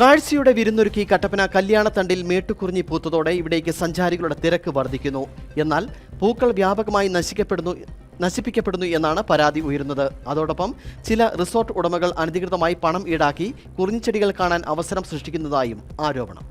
കാഴ്ചയുടെ വിരുന്നൊരുക്കി കട്ടപ്പന കല്യാണത്തണ്ടിൽ മേട്ടുകുറിഞ്ഞി പൂത്തതോടെ ഇവിടേക്ക് സഞ്ചാരികളുടെ തിരക്ക് വർദ്ധിക്കുന്നു. എന്നാൽ പൂക്കൾ വ്യാപകമായി നശിക്കപ്പെടുന്നു നശിപ്പിക്കപ്പെടുന്നു എന്നാണ് പരാതി ഉയരുന്നത്. അതോടൊപ്പം ചില റിസോർട്ട് ഉടമകൾ അനധികൃതമായി പണം ഈടാക്കി കുറിഞ്ഞിച്ചെടികൾ കാണാൻ അവസരം സൃഷ്ടിക്കുന്നതായും ആരോപണം.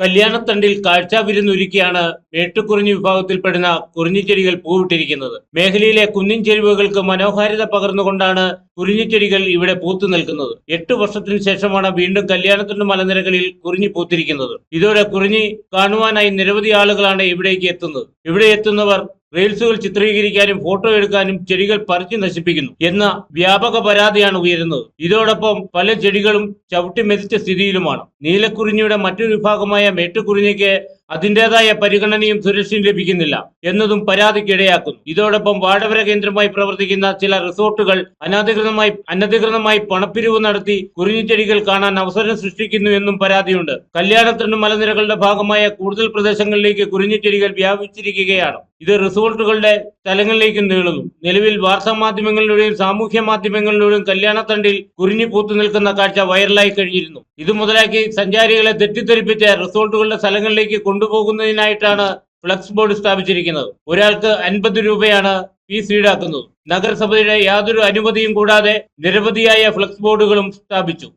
കല്യാണത്തണ്ടിൽ കാഴ്ച വിരുന്നൊരുക്കിയാണ് മേട്ടുകുറിഞ്ഞി വിഭാഗത്തിൽപ്പെടുന്ന കുറിഞ്ഞിച്ചെടികൾ പൂവിട്ടിരിക്കുന്നത്. മേഖലയിലെ കുന്നിൻ ചെരുവുകൾക്ക് മനോഹാരിത പകർന്നുകൊണ്ടാണ് കുറിഞ്ഞിച്ചെടികൾ ഇവിടെ പൂത്തു നിൽക്കുന്നത്. എട്ടു വർഷത്തിനു ശേഷമാണ് വീണ്ടും കല്യാണത്തിന്റെ മലനിരകളിൽ കുറിഞ്ഞി പൂത്തിരിക്കുന്നത്. ഇതോടെ കുറിഞ്ഞി കാണുവാനായി നിരവധി ആളുകളാണ് ഇവിടേക്ക് എത്തുന്നത്. ഇവിടെ എത്തുന്നവർ റീൽസുകൾ ചിത്രീകരിക്കാനും ഫോട്ടോ എടുക്കാനും ചെടികൾ പറിച്ചു നശിപ്പിക്കുന്നു എന്ന വ്യാപക പരാതിയാണ് ഉയരുന്നത്. ഇതോടൊപ്പം പല ചെടികളും ചവിട്ടിമെതിച്ച സ്ഥിതിയിലുമാണ്. നീലക്കുറിഞ്ഞിയുടെ മറ്റൊരു വിഭാഗമായ മേട്ടുകുറിഞ്ഞിക്ക് അതിന്റേതായ പരിഗണനയും സുരക്ഷയും ലഭിക്കുന്നില്ല എന്നതും പരാതിക്കിടയാക്കുന്നു. ഇതോടൊപ്പം വാടവര കേന്ദ്രമായി പ്രവർത്തിക്കുന്ന ചില റിസോർട്ടുകൾ അനധികൃതമായി അനധികൃതമായി പണപ്പിരിവ് നടത്തി കുറിഞ്ഞിച്ചെടികൾ കാണാൻ അവസരം സൃഷ്ടിക്കുന്നു എന്നും പരാതിയുണ്ട്. കല്യാണത്തിന് മലനിരകളുടെ ഭാഗമായ കൂടുതൽ പ്രദേശങ്ങളിലേക്ക് കുറിഞ്ഞിച്ചെടികൾ വ്യാപിച്ചിരിക്കുകയാണ്. ഇത് റിസോർട്ടുകളുടെ സ്ഥലങ്ങളിലേക്ക് നീളുന്നു. നിലവിൽ വാർത്താ മാധ്യമങ്ങളിലൂടെയും സാമൂഹ്യ മാധ്യമങ്ങളിലൂടെയും കല്യാണത്തണ്ടിൽ കുരിഞ്ഞു പൂത്തു നിൽക്കുന്ന കാഴ്ച വൈറലായി കഴിഞ്ഞിരുന്നു. ഇത് മുതലാക്കി സഞ്ചാരികളെ തെറ്റിദ്ധരിപ്പിച്ച് റിസോർട്ടുകളുടെ സ്ഥലങ്ങളിലേക്ക് കൊണ്ടുപോകുന്നതിനായിട്ടാണ് ഫ്ലക്സ് ബോർഡ് സ്ഥാപിച്ചിരിക്കുന്നത്. ഒരാൾക്ക് അൻപത് രൂപയാണ് ഫീസ് ഈടാക്കുന്നത്. നഗരസഭയുടെ യാതൊരു അനുമതിയും കൂടാതെ നിരവധിയായ ഫ്ലക്സ് ബോർഡുകളും സ്ഥാപിച്ചു.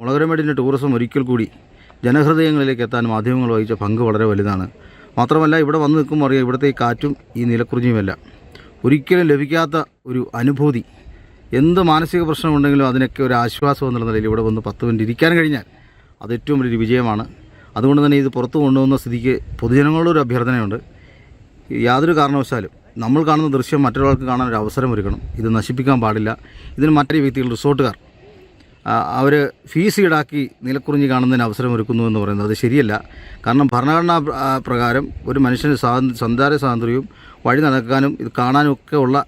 മുളകരമേടിന്റെ ടൂറിസം ഒരിക്കൽ കൂടി ജനഹൃദയങ്ങളിലേക്ക് എത്താൻ മാധ്യമങ്ങൾ വഹിച്ച പങ്ക് വളരെ വലുതാണ്. മാത്രമല്ല ഇവിടെ വന്ന് നിൽക്കുമ്പോൾ അറിയാം ഇവിടുത്തെ ഈ കാറ്റും ഈ നിലക്കുറിഞ്ഞുമല്ല. ഒരിക്കലും ലഭിക്കാത്ത ഒരു അനുഭൂതി. എന്ത് മാനസിക പ്രശ്നമുണ്ടെങ്കിലും അതിനൊക്കെ ഒരു ആശ്വാസം എന്നുള്ള നിലയിൽ ഇവിടെ വന്ന് പത്ത് മിനിറ്റ് ഇരിക്കാൻ കഴിഞ്ഞാൽ അത് ഏറ്റവും വലിയൊരു വിജയമാണ്. അതുകൊണ്ട് തന്നെ ഇത് പുറത്തു കൊണ്ടുവന്ന സ്ഥിതിക്ക് പൊതുജനങ്ങളോട് ഒരു അഭ്യർത്ഥനയുണ്ട്. യാതൊരു കാരണവശാലും നമ്മൾ കാണുന്ന ദൃശ്യം മറ്റൊരാൾക്ക് കാണാൻ ഒരു അവസരം ഒരുക്കണം. ഇത് നശിപ്പിക്കാൻ പാടില്ല. ഇതിന് മറ്റൊരു വ്യക്തികൾ റിസോർട്ടുകാർ. അവർ ഫീസ് ഈടാക്കി നിലക്കുറിഞ്ഞ് കാണുന്നതിന് അവസരം ഒരുക്കുന്നു എന്ന് പറയുന്നത് അത് ശരിയല്ല. കാരണം ഭരണഘടനാ പ്രകാരം ഒരു മനുഷ്യന് സ്വാതന്ത്ര്യ സഞ്ചാര സ്വാതന്ത്ര്യവും വഴി നടക്കാനും ഇത് കാണാനും ഒക്കെ ഉള്ള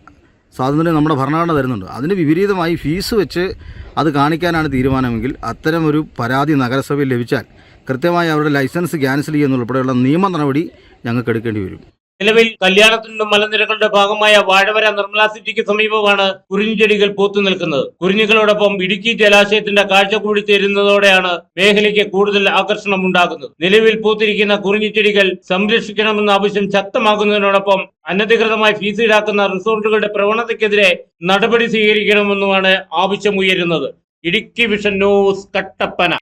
സ്വാതന്ത്ര്യം നമ്മുടെ ഭരണഘടന തരുന്നുണ്ട്. അതിന് വിപരീതമായി ഫീസ് വെച്ച് അത് കാണിക്കാനാണ് തീരുമാനമെങ്കിൽ അത്തരമൊരു പരാതി നഗരസഭയിൽ ലഭിച്ചാൽ കൃത്യമായി അവരുടെ ലൈസൻസ് ക്യാൻസൽ ചെയ്യുന്നുൾപ്പെടെയുള്ള നിയമ നടപടി ഞങ്ങൾക്ക് എടുക്കേണ്ടി വരും. നിലവിൽ കല്യാണത്തിന്റെ മലനിരകളുടെ ഭാഗമായ വാഴവര നിർമ്മല സിറ്റിക്ക് സമീപമാണ് കുരിഞ്ഞുചെടികൾ പൂത്തു നിൽക്കുന്നത്. കുറിഞ്ഞുകളോടൊപ്പം ഇടുക്കി ജലാശയത്തിന്റെ കാഴ്ച കൂടി ചേരുന്നതോടെയാണ് മേഖലയ്ക്ക് കൂടുതൽ ആകർഷണം ഉണ്ടാകുന്നത്. നിലവിൽ പൂത്തിരിക്കുന്ന കുറിഞ്ഞിച്ചെടികൾ സംരക്ഷിക്കണമെന്ന ആവശ്യം ശക്തമാകുന്നതിനോടൊപ്പം അനധികൃതമായി ഫീസ് ഈടാക്കുന്ന റിസോർട്ടുകളുടെ പ്രവണതയ്ക്കെതിരെ നടപടി സ്വീകരിക്കണമെന്നുമാണ് ആവശ്യമുയരുന്നത് ഇടുക്കി വിഷൻ ന്യൂസ് കട്ടപ്പന.